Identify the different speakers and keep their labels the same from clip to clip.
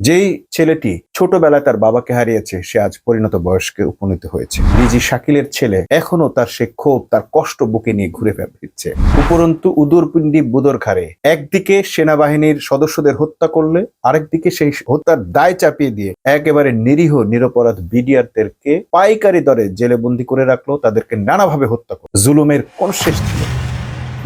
Speaker 1: যেই ছেলেটি ছোটবেলায় তার বাবাকে হারিয়েছে, সে আজ পরিণত বয়স্কে উপনীত হয়েছে। ডিজি শাকিলের ছেলে এখনও তার সে ক্ষোভ, তার কষ্ট বুকে নিয়ে ঘুরে ফিরছে উপরন্তু উদরপিণ্ডি বুদর ঘাড়ে একদিকে সেনাবাহিনীর সদস্যদের হত্যা করলে, আরেকদিকে সেই হত্যার দায় চাপিয়ে দিয়ে একেবারে নিরীহ, নিরপরাধ বিডিআরদেরকে পাইকারি দরে জেলে বন্দি করে রাখল, তাদেরকে নানাভাবে হত্যা করল। জুলুমের কোন শেষ ছিল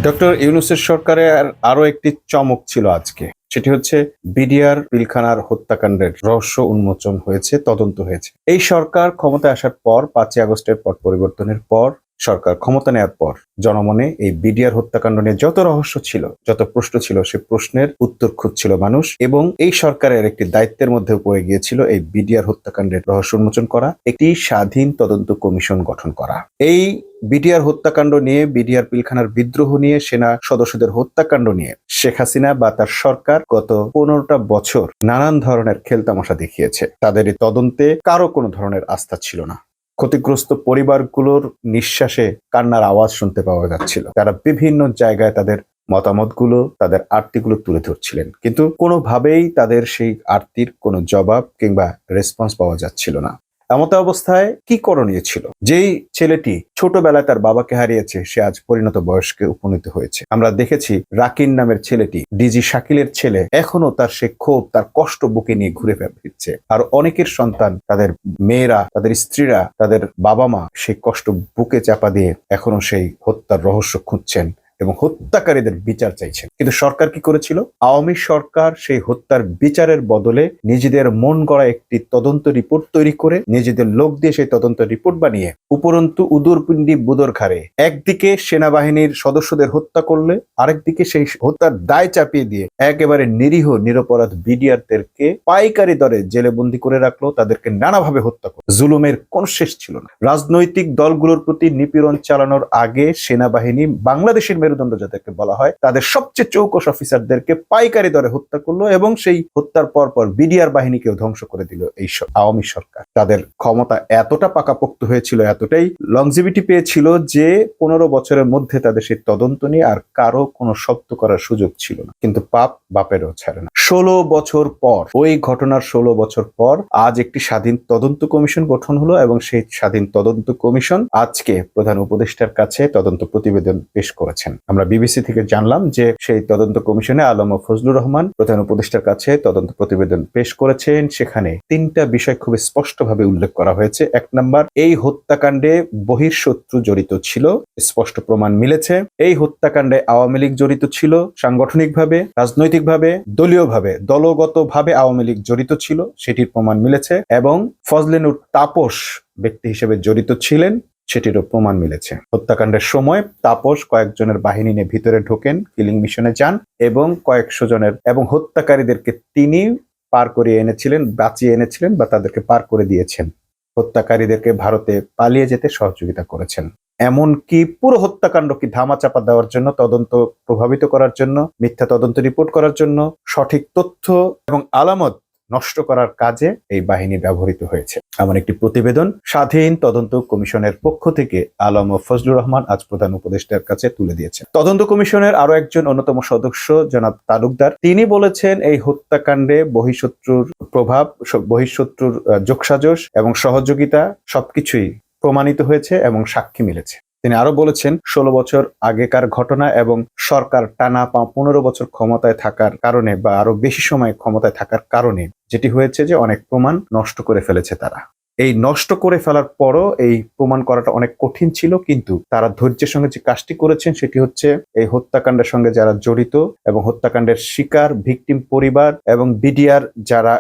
Speaker 1: ডক্টর ইউনুসের সরকারের আরও একটি চমক ছিল আজকে। সেটি হচ্ছে বিডিআর পিলখানার হত্যাকাণ্ডের রহস্য উন্মোচন হয়েছে, তদন্ত হয়েছে। এই সরকার ক্ষমতায় আসার পর, পাঁচই আগস্টের পট পরিবর্তনের পর, সরকার ক্ষমতা নেওয়ার পর জনমনে এই বিডিআর হত্যাকাণ্ড নিয়ে যত রহস্য ছিল, যত প্রশ্ন ছিল, সে প্রশ্নের উত্তর খুঁজছিল মানুষ এবং এই সরকারের একটি দায়িত্বের মধ্যে পড়ে গিয়েছিল এই বিডিআর হত্যাকাণ্ডের রহস্য উন্মোচন করা, একটি স্বাধীন তদন্ত কমিশন গঠন করা। এই বিডিআর হত্যাকাণ্ড নিয়ে বিডিআর পিলখানার বিদ্রোহ নিয়ে, সেনা সদস্যদের হত্যাকাণ্ড নিয়ে। শেখ হাসিনা বা তার সরকার গত পনেরোটা বছর নানান ধরনের খেলতামশা দেখিয়েছে। তাদের এই তদন্তে কারও কোনো ধরনের আস্থা ছিল না। ক্ষতিগ্রস্ত পরিবারগুলোর নিঃশ্বাসে কান্নার আওয়াজ শুনতে পাওয়া যাচ্ছিল। তারা বিভিন্ন জায়গায় তাদের মতামতগুলো, তাদের আরতিগুলো তুলে ধরছিলেন। কিন্তু কোনোভাবেই তাদের সেই আরতির কোনো জবাব কিংবা রেসপন্স পাওয়া যাচ্ছিল না। এমত অবস্থায় কি করণীয় ছিল? যেই ছেলেটি ছোটবেলায় তার বাবাকে হারিয়েছে, সে আজ পরিণত বয়স্কে উপনীত হয়েছে। আমরা দেখেছি রাকিন নামের ছেলেটি, ডিজি শাকিলের ছেলে, এখনও তার সে ক্ষোভ, তার কষ্ট বুকে নিয়ে ঘুরে ফিরছে। আর অনেকের সন্তান, তাদের মেয়েরা, তাদের স্ত্রীরা, তাদের বাবা মা সেই কষ্ট বুকে চাপা দিয়ে এখনও সেই হত্যার রহস্য খুঁজছেন। এবং হত্যাকারীদের বিচার চাইছেন। কিন্তু সরকার কি করেছিল? আওয়ামী সরকার সেই হত্যার বিচারের বদলে নিজেদের মন গড়া একটি তদন্ত রিপোর্ট তৈরি করে নিজেদের লোক দিয়ে সেই তদন্ত রিপোর্ট বানিয়ে উপরন্তু উদরপিণ্ডি বুদর ঘাড়ে একদিকে সেনাবাহিনীর সদস্যদের হত্যা করলে, আরেকদিকে সেই হত্যার দায় চাপিয়ে দিয়ে একেবারে নিরীহ, নিরপরাধ বিডিআরদেরকে পাইকারি দরে জেলে বন্দি করে রাখল, তাদেরকে নানাভাবে হত্যা করল। জুলুমের কোন শেষ ছিল না। রাজনৈতিক দলগুলোর প্রতি নিপীড়ন চালানোর আগে সেনাবাহিনী বাংলাদেশের মেরুদণ্ড যাদেরকে বলা হয়, তাদের সবচেয়ে চৌকস অফিসারদেরকে পাইকারি দরে হত্যা করল এবং সেই হত্যার পর পর বিডিআর বাহিনীকেও ধ্বংস করে দিল এই আওয়ামী সরকার। তাদের ক্ষমতা এতটা পাকাপোক্ত হয়েছিল এতটাই লংজিভিটি পেয়েছিল যে পনেরো বছরের মধ্যে তাদের সেই তদন্ত নিয়ে আর কারও কোনো শব্দ করার সুযোগ ছিল না। কিন্তু পাপ বাপেরও ছাড়ে না। ষোলো বছর পর, ওই ঘটনার ষোলো বছর পর আজ একটি স্বাধীন তদন্ত কমিশন গঠন হলো এবং সেই স্বাধীন তদন্ত কমিশন আজকে প্রধান উপদেষ্টার কাছে তদন্ত প্রতিবেদন পেশ করেছেন। আমরা বিবিসি থেকে জানলাম যে সেই তদন্ত কমিশনে আলম ও ফজলুর রহমান প্রধান উপদেষ্টার কাছে তদন্ত প্রতিবেদন পেশ করেছেন। সেখানে তিনটা বিষয় খুব স্পষ্টভাবে উল্লেখ করা হয়েছে। এক নাম্বার, এই হত্যাকাণ্ডে বহির্শত্রু জড়িত ছিল, স্পষ্ট প্রমাণ মিলেছে। এই হত্যাকাণ্ডে আওয়ামী লীগ জড়িত ছিল সাংগঠনিকভাবে, রাজনৈতিকভাবে, দলীয়ভাবে, দলগতভাবে আওয়ামী লীগ জড়িত ছিল, সেটির প্রমাণ মিলেছে। এবং ফজলেনুর তাপস ব্যক্তি হিসেবে জড়িত ছিলেন। সেটিরও প্রমাণ মিলেছে। হত্যাকাণ্ডের সময় তাপস কয়েকজনের বাহিনী নিয়ে ভিতরে ঢোকেন, কিলিং মিশনে যান এবং কয়েকশো জনের এবং হত্যাকারীদেরকে তিনি পার করিয়ে এনেছিলেন, বাঁচিয়ে এনেছিলেন বা তাদেরকে পার করে দিয়েছেন। হত্যাকারীদেরকে ভারতে পালিয়ে যেতে সহযোগিতা করেছেন। এমনকি পুরো হত্যাকাণ্ড হত্যাকাণ্ডকে ধামাচাপা দেওয়ার জন্য, তদন্ত প্রভাবিত করার জন্য, মিথ্যা তদন্ত রিপোর্ট করার জন্য সঠিক তথ্য এবং আলামত নষ্ট করার কাজে এই বাহিনী ব্যবহৃত হয়েছে। এমন একটি প্রতিবেদন স্বাধীন তদন্ত কমিশনের পক্ষ থেকে আলম ও ফজলুর রহমান আজ প্রধান উপদেষ্টার কাছে তুলে দিয়েছেন তদন্ত কমিশনের আরও একজন অন্যতম সদস্য, জনাব তালুকদার, তিনি বলেছেন এই হত্যাকাণ্ডে বহিঃশত্রুর প্রভাব বহিঃশত্রুর যোগসাজশ এবং সহযোগিতা সবকিছুই প্রমাণিত হয়েছে এবং সাক্ষী মিলেছে। তিনি আরও বলেছেন, ষোলো বছর আগেকার ঘটনা এবং সরকার টানা পা- পনেরো বছর ক্ষমতায় থাকার কারণে বা আরও বেশি সময় ক্ষমতায় থাকার কারণে যেটি হয়েছে যে অনেক প্রমাণ নষ্ট করে ফেলেছে তারা। এই নষ্ট করে ফেলার পরও এই প্রমাণ করাটা অনেক কঠিন ছিল, কিন্তু তারা ধৈর্যের সঙ্গে যে কাজটি করেছেন সেটি হচ্ছে এই হত্যাকাণ্ডের সঙ্গে যারা জড়িত এবং হত্যাকাণ্ডের শিকার, ভিকটিম পরিবার এবং বিডিআর যারা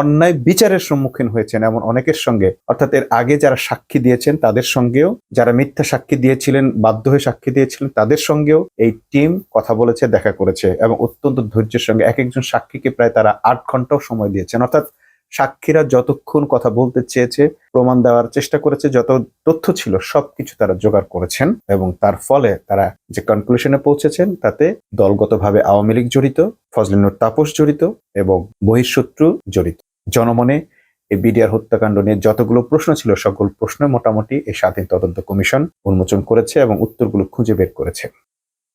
Speaker 1: অন্যায় বিচারের সম্মুখীন হয়েছেন এমন অনেকের সঙ্গে। অর্থাৎ এর আগে যারা সাক্ষী দিয়েছেন তাদের সঙ্গেও, যারা মিথ্যা সাক্ষী দিয়েছিলেন, বাধ্য হয়ে সাক্ষী দিয়েছিলেন তাদের সঙ্গেও এই টিম কথা বলেছে, দেখা করেছে এবং অত্যন্ত ধৈর্যের সঙ্গে এক একজন সাক্ষীকে প্রায় তারা আট ঘন্টাও সময় দিয়েছেন। অর্থাৎ সাক্ষীরা যতক্ষণ কথা বলতে চেয়েছে, প্রমাণ দেওয়ার চেষ্টা করেছে, যত তথ্য ছিল, সবকিছু তারা জোগাড় করেছেন এবং তার ফলে তারা যে কনক্লুশনে পৌঁছেছেন, তাতে দলগতভাবে আওয়ামী লীগ জড়িত ফজলিনুর তাপস জড়িত এবং বহিঃশত্রু জড়িত। জনমনে এই বিডিআর হত্যাকাণ্ড নিয়ে যতগুলো প্রশ্ন ছিল, সকল প্রশ্ন মোটামুটি এই স্বাধীন তদন্ত কমিশন উন্মোচন করেছে এবং উত্তরগুলো খুঁজে বের করেছে।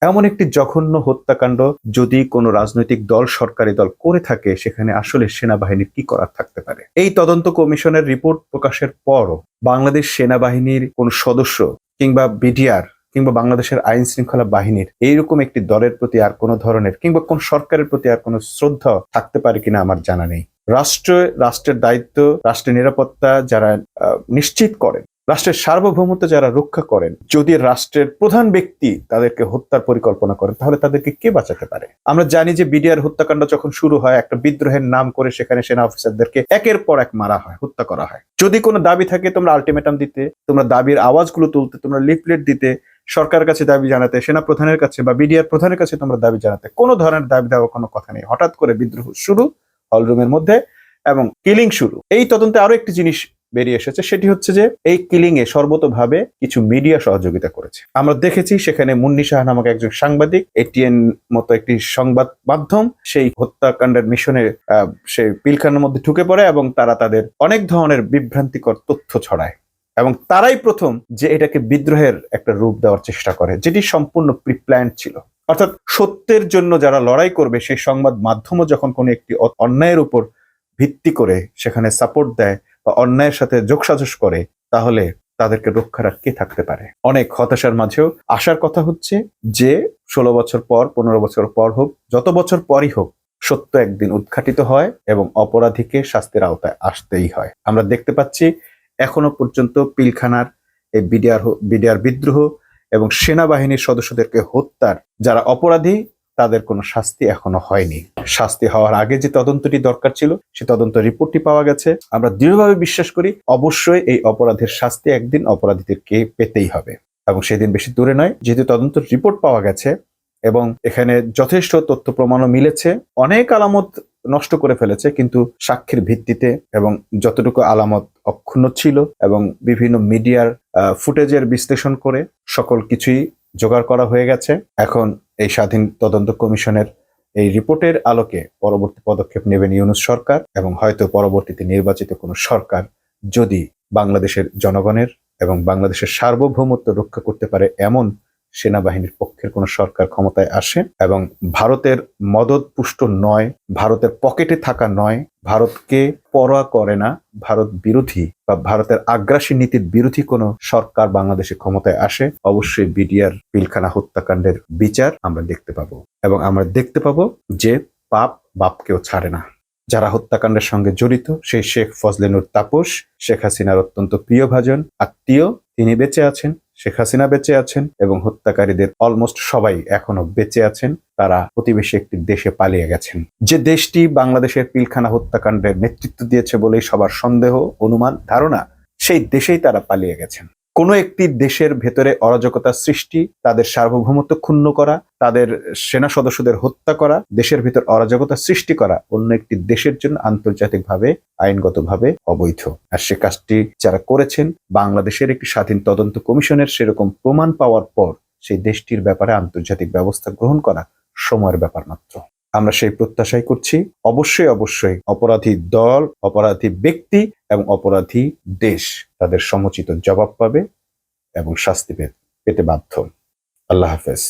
Speaker 1: এমন একটি জঘন্য হত্যাকাণ্ড যদি কোনো রাজনৈতিক দল, সরকারি দল করে থাকে, সেখানে আসলে সেনাবাহিনীর কি করার থাকতে পারে? এই তদন্ত কমিশনের রিপোর্ট প্রকাশের পরও বাংলাদেশ সেনাবাহিনীর কোন সদস্য কিংবা বিডিআর কিংবা বাংলাদেশের আইন শৃঙ্খলা বাহিনীর এইরকম একটি দলের প্রতি আর কোনো ধরনের কিংবা কোন সরকারের প্রতি আর কোনো শ্রদ্ধা থাকতে পারে কিনা আমার জানা নেই। রাষ্ট্র রাষ্ট্রের দায়িত্ব, রাষ্ট্রের নিরাপত্তা যারা নিশ্চিত করেন রাষ্ট্রের সার্বভৌমত্ব যারা রক্ষা করেন, যদি রাষ্ট্রের প্রধান ব্যক্তি তাদেরকে হত্যার পরিকল্পনা করেন, তাহলে তাদেরকে কে বাঁচাতে পারে? আমরা জানি যে বিডিআর হত্যাকাণ্ড যখন শুরু হয়, একটা বিদ্রোহের নাম করে সেখানে সেনা অফিসারদেরকে একের পর এক মারা হয়, হত্যা করা হয়। যদি কোনো দাবি থাকে, তোমরা আলটিমেটাম দিতে, তোমরা দাবির আওয়াজগুলো তুলতে, তোমরা লিফলেট দিতে, সরকারের কাছে দাবি জানাতে, সেনা প্রধানের কাছে বা বিডিআর প্রধানের কাছে তোমরা দাবি জানাতে, কোনো ধরনের দাবি দেওয়া কোনো কথা নেই। হঠাৎ করে বিদ্রোহ শুরু, হলরুমের মধ্যে এবং কিলিং শুরু। এই তদন্তে আরও একটি জিনিস বেরিয়ে এসেছে, সেটি হচ্ছে যে এই কিলিং এ সর্বতভাবে কিছু মিডিয়া সহযোগিতা করেছে। আমরা দেখেছি সেখানে মুন্নি শাহ নামক একজন সাংবাদিক এটিএন মতো একটি সংবাদ মাধ্যম, সেই হত্যাকাণ্ডের মিশনে সেই পিলখানার মধ্যে ঢুকে পড়ে এবং তারা তাদের অনেক ধরনের বিভ্রান্তিকর তথ্য ছড়ায়। এবং তারাই প্রথম যে এটাকে বিদ্রোহের একটা রূপ দেওয়ার চেষ্টা করে, যেটি সম্পূর্ণ প্রিপ্ল্যান ছিল। অর্থাৎ সত্যের জন্য যারা লড়াই করবে, সেই সংবাদ মাধ্যমও যখন কোনো একটি অন্যায়ের উপর ভিত্তি করে সেখানে সাপোর্ট দেয় বা অন্যায়ের সাথে যোগসাজশ করে, তাহলে তাদেরকে রক্ষার আর কে থাকতে পারে? অনেক হতাশার মাঝেও আসার কথা হচ্ছে যে, ষোলো বছর পর, পনেরো বছর পর হোক, যত বছর পরই হোক, সত্য একদিন উদ্ঘাটিত হয় এবং অপরাধীকে শাস্তির আওতায় আসতেই হয়। আমরা দেখতে পাচ্ছি, এখনও পর্যন্ত পিলখানার এই বিডিআর বিডিআর বিদ্রোহ এবং সেনাবাহিনীর সদস্যদেরকে হত্যার, যারা অপরাধী তাদের কোনো শাস্তি এখনও হয়নি। শাস্তি হওয়ার আগে যে তদন্তটি দরকার ছিল, সে তদন্ত রিপোর্টটি পাওয়া গেছে। আমরা দৃঢ়ভাবে বিশ্বাস করি, অবশ্যই এই অপরাধের শাস্তি একদিন অপরাধীদেরকে পেতেই হবে। এবং সেদিন বেশি দূরে নয়, যেহেতু তদন্ত রিপোর্ট পাওয়া গেছে এবং এখানে যথেষ্ট তথ্য প্রমাণও মিলেছে, অনেক আলামত নষ্ট করে ফেলেছে, কিন্তু সাক্ষীর ভিত্তিতে এবং যতটুকু আলামত অক্ষুণ্ণ ছিল এবং বিভিন্ন মিডিয়ার ফুটেজের বিশ্লেষণ করে সকল কিছুই জোগাড় করা হয়ে গেছে। এখন এই স্বাধীন তদন্ত কমিশনের এই রিপোর্টের আলোকে পরবর্তী পদক্ষেপ নেবেন ইউনুস সরকার এবং হয়তো পরবর্তীতে নির্বাচিত কোনো সরকার যদি বাংলাদেশের জনগণের এবং বাংলাদেশের সার্বভৌমত্ব রক্ষা করতে পারে এমন সেনাবাহিনীর পক্ষের কোনো সরকার ক্ষমতায় আসে এবং ভারতের মদত পুষ্ট নয়, ভারতের পকেটে থাকা নয়, ভারতকে পরোয়া করে না, ভারত বিরোধী বা ভারতের আগ্রাসী নীতির বিরোধী কোনো সরকার বাংলাদেশে ক্ষমতায় আসে, অবশ্যই বিডিআর পিলখানা হত্যাকাণ্ডের বিচার আমরা দেখতে পাবো এবং আমরা দেখতে পাবো যে পাপ বাপকেও ছাড়ে না। যারা হত্যাকাণ্ডের সঙ্গে জড়িত, সেই শেখ ফজলেনুর তাপস, শেখ হাসিনার অত্যন্ত প্রিয়ভাজন আত্মীয়, তিনি বেঁচে আছেন। শেখ হাসিনা বেঁচে আছেন এবং হত্যাকারীদের অলমোস্ট সবাই এখনও বেঁচে আছেন, তারা প্রতিবেশী একটি দেশে পালিয়ে গেছেন। যে দেশটি বাংলাদেশের পিলখানা হত্যাকাণ্ডের নেতৃত্ব দিয়েছে বলেই সবার সন্দেহ, অনুমান, ধারণা, সেই দেশেই তারা পালিয়ে গেছেন। কোনো একটি দেশের ভেতরে অরাজকতা সৃষ্টি, তাদের সার্বভৌমত্ব ক্ষুণ্ণ করা, তাদের সেনা সদস্যদের হত্যা করা, দেশের ভেতর অরাজকতা সৃষ্টি করা অন্য একটি দেশের জন্য আন্তর্জাতিকভাবে, আইনগতভাবে অবৈধ। আর সে কাজটি যারা করেছেন, বাংলাদেশের একটি স্বাধীন তদন্ত কমিশনের সেরকম প্রমাণ পাওয়ার পর সেই দেশটির ব্যাপারে আন্তর্জাতিক ব্যবস্থা গ্রহণ করা সময়ের ব্যাপার মাত্র। আমরা সেই প্রত্যাশাই করছি। অবশ্যই অবশ্যই অপরাধী দল, অপরাধী ব্যক্তি এবং অপরাধী দেশ তাদের সমুচিত জবাব পাবে এবং শাস্তি পেতে বাধ্য। আল্লাহ হাফেজ।